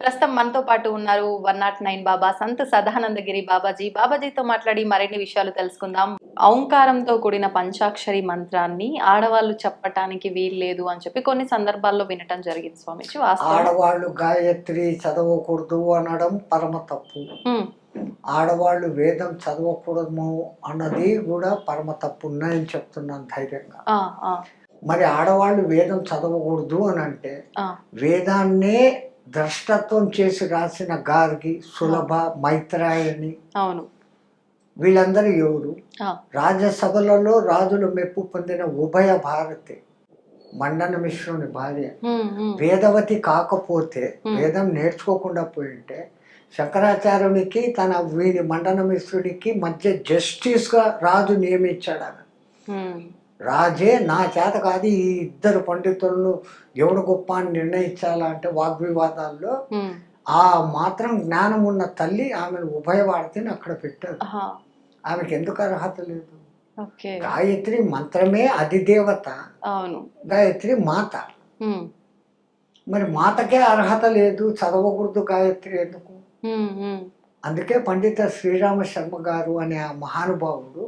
ప్రస్తుతం మనతో పాటు ఉన్నారు one nought nine Baba Sant Sadanandagiri Babaji. బాబాజీతో మాట్లాడి మరిన్ని విషయాలు తెలుసుకుందాం. ఓంకారంతో కూడిన పంచాక్షరి మంత్రాన్ని ఆడవాళ్ళు చెప్పటానికి వీల్లేదు అని చెప్పి కొన్ని సందర్భాల్లో వినటం జరిగింది స్వామిజీ ఆడవాళ్ళు గాయత్రి చదవకూడదు అనడం పరమ తప్పు. ఆడవాళ్ళు వేదం చదవకూడదు అన్నది కూడా పరమ తప్పు ఉన్నాయని చెప్తున్నాను ధైర్యంగా. మరి ఆడవాళ్ళు వేదం చదవకూడదు అని అంటే వేదాన్నే ద్రష్టత్వం చేసి రాసిన గార్గి సులభ మైత్రాయణి అవును. వీళ్ళందరూ ఎవరు? రాజ్యసభలలో రాజులు మెప్పు పొందిన ఉభయ భారతి మండన మిశ్రుని భార్య. వేదవతి కాకపోతే. వేదం నేర్చుకోకుండా పోయింటే శంకరాచార్యునికి తన వీడి మండన మిశ్రుడికి మధ్య జస్టిస్గా రాజు నియమించాడు ఆమె రాజే నా చేత కాదు ఈ ఇద్దరు పండితులను ఎవడు గొప్ప అని నిర్ణయించాలా అంటే వాగ్వివాదాల్లో ఆ మాత్రం జ్ఞానం ఉన్న తల్లి ఆమెను ఉభయవాడితేనే అక్కడ పెట్టారు. ఆమెకి ఎందుకు అర్హత లేదు? గాయత్రి మంత్రమే అధిదేవత. గాయత్రి మాత. మరి మాతకే అర్హత లేదు చదవకూడదు గాయత్రి ఎందుకు? అందుకే పండిత శ్రీరామ శర్మ గారు అనే ఆ మహానుభావుడు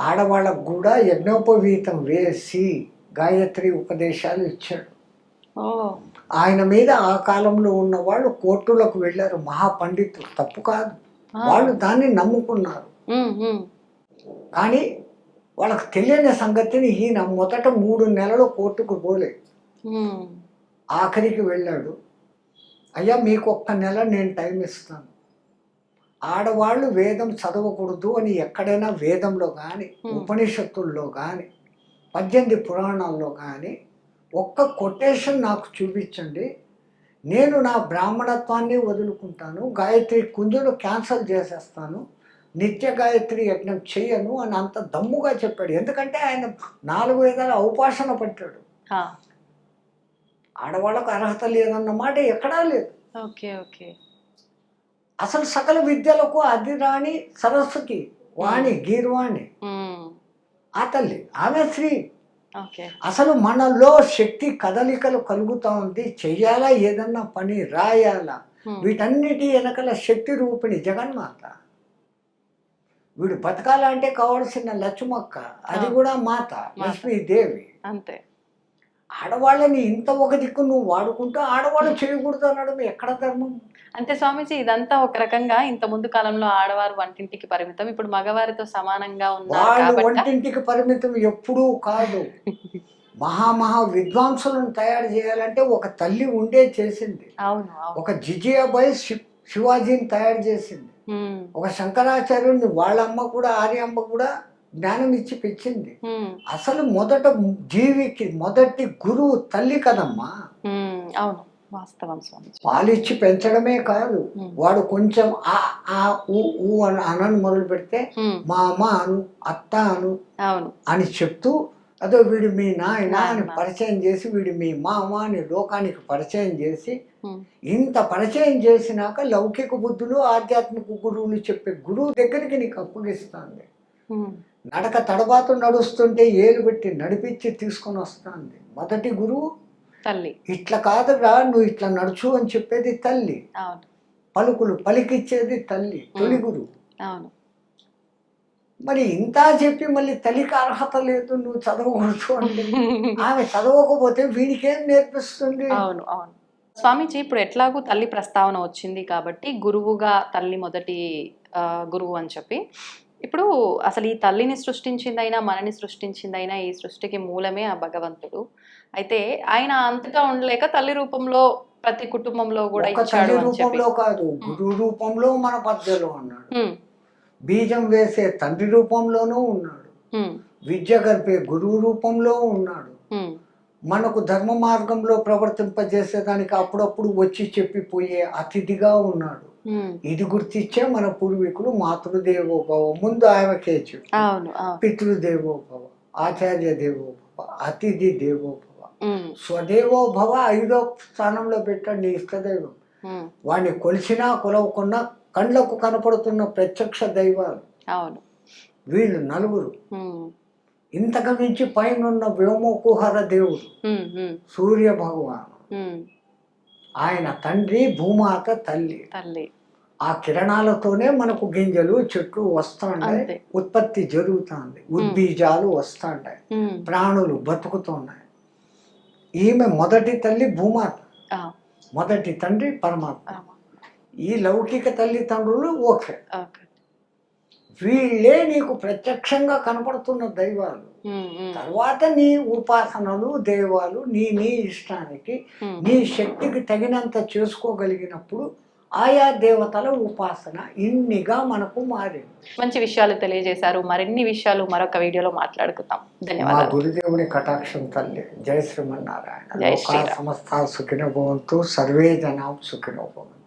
ఆడవాళ్ళకు కూడా యజ్ఞోపవీతం వేసి గాయత్రి ఉపదేశాలు ఇచ్చాడు. ఆయన మీద ఆ కాలంలో ఉన్న వాళ్ళు కోర్టులకు వెళ్ళారు మహాపండితులు. తప్పు కాదు. వాళ్ళు దాన్ని నమ్ముకున్నారు. కానీ వాళ్ళకి తెలియని సంగతిని ఈయన మొదట మూడు నెలలు కోర్టుకు పోలే. ఆఖరికి వెళ్ళాడు. అయ్యా మీకు ఒక్క నెల నేను టైం ఇస్తాను. ఆడవాళ్ళు వేదం చదవకూడదు అని ఎక్కడైనా వేదంలో కానీ. ఉపనిషత్తుల్లో కానీ పద్దెనిమిది పురాణాల్లో కానీ ఒక్క కొటేషన్ నాకు చూపించండి. నేను నా బ్రాహ్మణత్వాన్ని వదులుకుంటాను. గాయత్రి కుంజును క్యాన్సల్ చేసేస్తాను. నిత్య గాయత్రి యజ్ఞం చెయ్యను అని అంత దమ్ముగా చెప్పాడు. ఎందుకంటే ఆయన నాలుగు వేదాల ఔపాసన పట్టాడు. ఆడవాళ్ళకు అర్హత లేదన్న మాట ఎక్కడా లేదు. Okay okay. అసలు సకల విద్యలకు అది రాణి సరస్వతి వాణి గీర్వాణి. ఆ తల్లి ఆమె ఓకే. అసలు మనలో శక్తి కదలికలు కలుగుతా ఉంది. చెయ్యాలా ఏదన్నా పని రాయాలా? వీటన్నిటి వెనకల శక్తి రూపిణి జగన్మాత. వీడు బతకాలంటే కావాల్సిన లక్ష్మక్క అది. కూడా మాత. లక్ష్మీదేవి. అంతే. ఆడవాళ్ళని ఇంత ఒక దిక్కు నువ్వు వాడుకుంటూ ఆడవాళ్ళు చేయకూడదు అనడం ఎక్కడ ధర్మం? అంటే స్వామీజీ ఇదంతా ఒక రకంగా ఇంత ముందు కాలంలో ఆడవారు వంటింటికి పరిమితం. ఇప్పుడు మగవారితో సమానంగా ఉన్నారు వంటింటికి పరిమితం ఎప్పుడూ కాదు. మహామహా విద్వాంసులను తయారు చేయాలంటే ఒక తల్లి ఉండే చేసింది. అవును ఒక జిజియాబాయి శివాజీని తయారు చేసింది. ఒక శంకరాచార్యుని వాళ్ళ అమ్మ కూడా ఆర్యమ్మ కూడా జ్ఞానం ఇచ్చి పెంచింది అసలు మొదట జీవికి మొదటి గురువు తల్లి కదమ్మా. అవును. వాస్తవం పాలిచ్చి పెంచడమే కాదు. వాడు కొంచెం ఆ ఆ ఊ ఊ అని అనని మొదలు పెడితే మా అమ్మ అను అత్త అను అని చెప్తూ అదో వీడు మీ నాయన అని. పరిచయం చేసి వీడు మీ మామ అని లోకానికి పరిచయం చేసి ఇంత పరిచయం చేసినాక లౌకిక బుద్ధులు ఆధ్యాత్మిక గురువులు చెప్పే గురువు దగ్గరికి నీకు అప్పగిస్తుంది నడక తడబాటు నడుస్తుంటే ఏలు పెట్టి నడిపించి తీసుకొని వస్తుంది. మొదటి గురువు తల్లి. ఇట్లా కాదురా నువ్వు ఇట్లా నడుచు అని చెప్పేది తల్లి. పలుకులు పలికిచ్చేది తల్లి తొలి గురువు. అవును. మరి ఇంత చెప్పి మళ్ళీ తల్లికి అర్హత లేదు నువ్వు చదవకూడదు అంటే. ఆమె చదవకపోతే వీడికేం నేర్పిస్తుంది? అవును అవును. స్వామీజీ ఇప్పుడు ఎట్లాగూ తల్లి ప్రస్తావన వచ్చింది కాబట్టి గురువుగా తల్లి మొదటి గురువు అని చెప్పి ఇప్పుడు అసలు ఈ తల్లిని సృష్టించిందైనా మనని సృష్టించిందైనా ఈ సృష్టికి మూలమే ఆ భగవంతుడు. అయితే ఆయన అంతటా ఉండలేక తల్లి రూపంలో ప్రతి కుటుంబంలో కూడా ఇచ్చాడు రూపంలో కాదు గురు రూపంలో మన పద్యలో ఉన్నాడు. బీజం వేసే తండ్రి రూపంలోనూ ఉన్నాడు. విద్య గడిపే గురువు రూపంలో ఉన్నాడు. మనకు ధర్మ మార్గంలో ప్రవర్తింపజేసేదానికి అప్పుడప్పుడు వచ్చి చెప్పిపోయే అతిథిగా ఉన్నాడు. ఇది గుర్తించే మన పూర్వీకులు మాతృదేవోభవ ముందు అవును పితృదేవోభవ ఆచార్య దేవోభవ అతిథి దేవోభవ. స్వదేవోభవ ఐదో స్థానంలో పెట్టండి నీ ఇష్టదైవం. వాడిని కొలిచినా కొలవకున్నా కళ్ళకు కనపడుతున్న ప్రత్యక్ష దైవాలు. వీళ్ళు నలుగురు. ఇంతకు మించి పైన వ్యోమకుహర దేవుడు సూర్య భగవాను. ఆయన తండ్రి భూమాత తల్లి. తల్లి. ఆ కిరణాలతోనే మనకు గింజలు చెట్లు వస్తుంటాయి అంతే. ఉత్పత్తి జరుగుతుంది. ఉద్బీజాలు వస్తుంటాయి ఉమ్, ప్రాణులు బతుకుతున్నాయి. ఈమె మొదటి తల్లి భూమాత. మొదటి తండ్రి పరమాత్మ. ఈ లౌకిక తల్లిదండ్రులు ఓకే. వీళ్ళే నీకు ప్రత్యక్షంగా కనపడుతున్న దైవాలు. తర్వాత నీ ఉపాసనలు దేవాలు నీ నీ ఇష్టానికి. నీ శక్తికి తగినంత చేసుకోగలిగినప్పుడు ఆయా దేవతల ఉపాసన ఇన్నిగా మనకు మారింది. మంచి విషయాలు తెలియజేశారు. మరిన్ని విషయాలు మరొక వీడియోలో మాట్లాడుకుందాం. ధన్యవాదాలు. గురుదేవుని కటాక్షం తల్లి జయ శ్రీమన్నారాయణ. సమస్త సుఖినో భవంతు సర్వే జనా సుఖినో భవంతు.